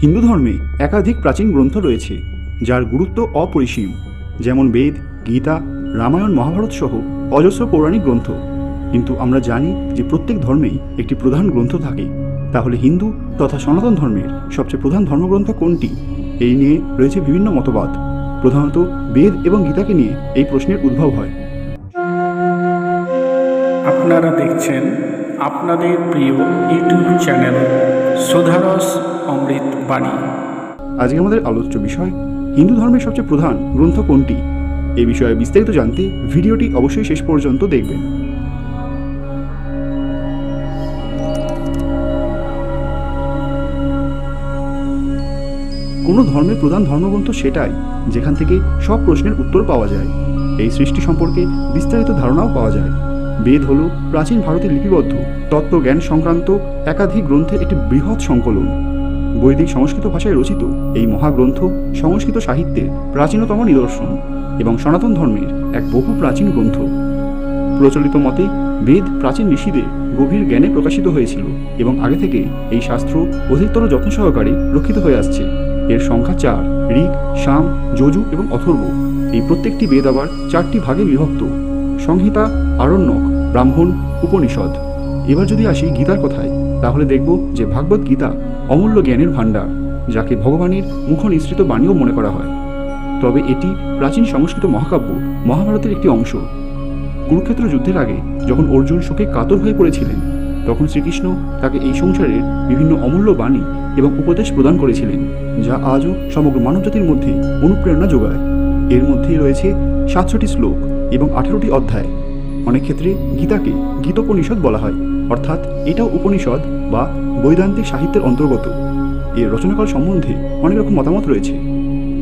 হিন্দু ধর্মে একাধিক প্রাচীন গ্রন্থ রয়েছে, যার গুরুত্ব অপরিসীম, যেমন বেদ, গীতা, রামায়ণ, মহাভারত সহ অজস্র পৌরাণিক গ্রন্থ। কিন্তু আমরা জানি যে প্রত্যেক ধর্মেই একটি প্রধান গ্রন্থ থাকে। তাহলে হিন্দু তথা সনাতন ধর্মের সবচেয়ে প্রধান ধর্মগ্রন্থ কোনটি? এই নিয়ে রয়েছে বিভিন্ন মতবাদ। প্রধানত বেদ এবং গীতাকে নিয়ে এই প্রশ্নের উদ্ভব হয়। আপনারা দেখছেন আপনাদের প্রিয় ইউটিউব চ্যানেল সুধারস অমৃত বাণী। আজকে আমাদের আলোচ্য বিষয়, হিন্দু ধর্মের সবচেয়ে প্রধান গ্রন্থ কোনটি? এ বিষয়ে বিস্তারিত জানতে ভিডিওটি অবশ্যই শেষ পর্যন্ত দেখবেন। কোনো ধর্মের প্রধান ধর্মগ্রন্থ সেটাই যেখান থেকে সব প্রশ্নের উত্তর পাওয়া যায়। এই সৃষ্টি সম্পর্কে বিস্তারিত ধারণাও পাওয়া যায়। বেদ হল প্রাচীন ভারতে লিপিবদ্ধ, তত্ত্বজ্ঞান সংক্রান্ত একাধিক গ্রন্থের একটি বৃহৎ সংকলন। বৈদিক সংস্কৃত ভাষায় রচিত এই মহাগ্রন্থ সংস্কৃত সাহিত্যের প্রাচীনতম নিদর্শন এবং সনাতন ধর্মের এক বহু প্রাচীন গ্রন্থ। প্রচলিত মতে বেদ প্রাচীন ঋষিদের গভীর জ্ঞানে প্রকাশিত হয়েছিল এবং আগে থেকে এই শাস্ত্র অধিকতর যত্ন সহকারে রক্ষিত হয়ে আসছে। এর সংখ্যা চার ঋক সাম, যজু এবং অথর্ব। এই প্রত্যেকটি বেদ আবার চারটি ভাগে বিভক্ত। সংহিতা, আরণ্যক, ব্রাহ্মণ, উপনিষদ। এবার যদি আসি গীতার কথায়, তাহলে দেখব যে ভাগবত গীতা অমূল্য জ্ঞানের ভাণ্ডার, যাকে ভগবানের মুখ নিঃসৃত বাণীও মনে করা হয়। তবে এটি প্রাচীন সংস্কৃত মহাকাব্য, মহাভারতের একটি অংশ। কুরুক্ষেত্র যুদ্ধের আগে যখন অর্জুন শোকে কাতর হয়ে পড়েছিলেন, তখন শ্রীকৃষ্ণ তাকে এই সংসারের বিভিন্ন অমূল্য বাণী এবং উপদেশ প্রদান করেছিলেন, যা আজও সমগ্র মানবজাতির মধ্যে অনুপ্রেরণা যোগায়। এর মধ্যেই রয়েছে সাতশোটি শ্লোক। এবং আঠারোটি অধ্যায়। অনেক ক্ষেত্রে গীতাকে গীতোপনিষদ বলা হয়। অর্থাৎ এটাও উপনিষদ বা বৈদান্তিক সাহিত্যের অন্তর্গত। এর রচনাকাল সম্বন্ধে অনেক রকম মতামত রয়েছে।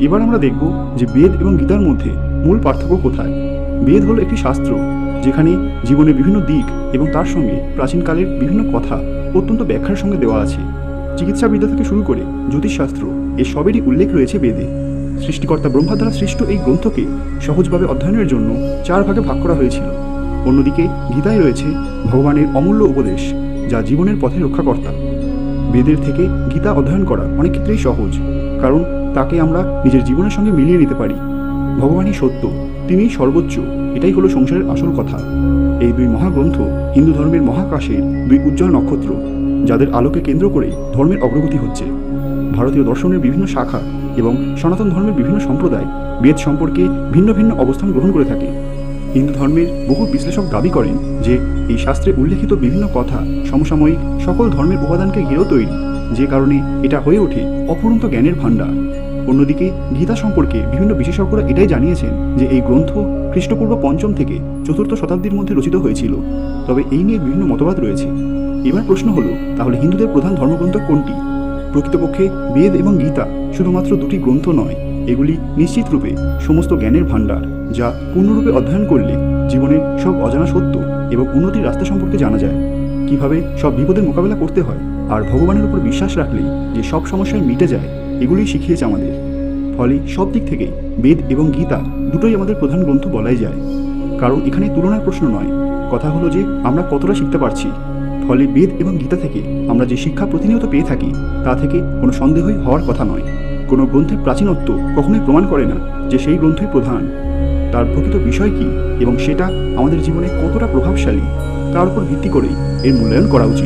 এবার আমরা দেখব যে বেদ এবং গীতার মধ্যে মূল পার্থক্য কোথায়। বেদ হলো একটি শাস্ত্র, যেখানে জীবনের বিভিন্ন দিক এবং তার সঙ্গে প্রাচীনকালের বিভিন্ন কথা অত্যন্ত ব্যাখ্যার সঙ্গে দেওয়া আছে। চিকিৎসাবিদ্যা থেকে শুরু করে জ্যোতিষশাস্ত্র এ সবেরই উল্লেখ রয়েছে বেদে। সৃষ্টিকর্তা ব্রহ্মা দ্বারা সৃষ্ট এই গ্রন্থকে সহজভাবে অধ্যয়নের জন্য চার ভাগে ভাগ করা হয়েছিল। অন্যদিকে গীতায় রয়েছে ভগবানের অমূল্য উপদেশ, যা জীবনের পথে রক্ষাকর্তা। বেদের থেকে গীতা অধ্যয়ন করা অনেক ক্ষেত্রেই সহজ, কারণ তাকে আমরা নিজের জীবনের সঙ্গে মিলিয়ে নিতে পারি। ভগবানই সত্য, তিনিই সর্বোচ্চ, এটাই হলো সংসারের আসল কথা। এই দুই মহাগ্রন্থ হিন্দু ধর্মের মহাকাশের দুই উজ্জ্বল নক্ষত্র, যাদের আলোকে কেন্দ্র করে ধর্মের অগ্রগতি হচ্ছে। ভারতীয় দর্শনের বিভিন্ন শাখা এবং সনাতন ধর্মের বিভিন্ন সম্প্রদায় বেদ সম্পর্কে ভিন্ন ভিন্ন অবস্থান গ্রহণ করে থাকে। হিন্দু ধর্মের বহু বিশ্লেষক দাবি করেন যে, এই শাস্ত্রে উল্লেখিত বিভিন্ন কথা সমসাময়িক সকল ধর্মের উপাদানকে ঘিরেও তৈরি, যে কারণে এটা হয়ে ওঠে অপূরন্ত জ্ঞানের ভাণ্ডার। অন্যদিকে গীতা সম্পর্কে বিভিন্ন বিশেষজ্ঞরা এটাই জানিয়েছেন যে, এই গ্রন্থ খ্রিস্টপূর্ব পঞ্চম থেকে চতুর্থ শতাব্দীর মধ্যে রচিত হয়েছিল। তবে এই নিয়ে বিভিন্ন মতবাদ রয়েছে। এবার প্রশ্ন হলো, তাহলে হিন্দুদের প্রধান ধর্মগ্রন্থ কোনটি? প্রকৃতপক্ষে বেদ এবং গীতা শুধুমাত্র দুটি গ্রন্থ নয়, এগুলি নিশ্চিত রূপে সমস্ত জ্ঞানের ভাণ্ডার, যা পূর্ণরূপে অধ্যয়ন করলে জীবনের সব অজানা সত্য এবং উন্নতির রাস্তা সম্পর্কে জানা যায়। কীভাবে সব বিপদের মোকাবেলা করতে হয় আর ভগবানের উপর বিশ্বাস রাখলেই যে সব সমস্যায় মিটে যায়, এগুলোই শিখিয়েছে আমাদের। ফলে সব দিক থেকে বেদ এবং গীতা দুটোই আমাদের প্রধান গ্রন্থ বলাই যায়। কারণ এখানে তুলনার প্রশ্ন নয়, কথা হলো যে আমরা কতটা শিখতে পারছি। ফলে বেদ এবং গীতা থেকে আমরা যে শিক্ষা প্রতিনিয়ত পেয়ে থাকি, তা থেকে কোনো সন্দেহই হওয়ার কথা নয়। কোনো গ্রন্থের প্রাচীনত্ব কখনোই প্রমাণ করে না যে সেই গ্রন্থই প্রধান। তার প্রকৃত বিষয় কি এবং সেটা আমাদের জীবনে কতটা প্রভাবশালী, তার উপর ভিত্তি করেই এর মূল্যায়ন করা উচিত।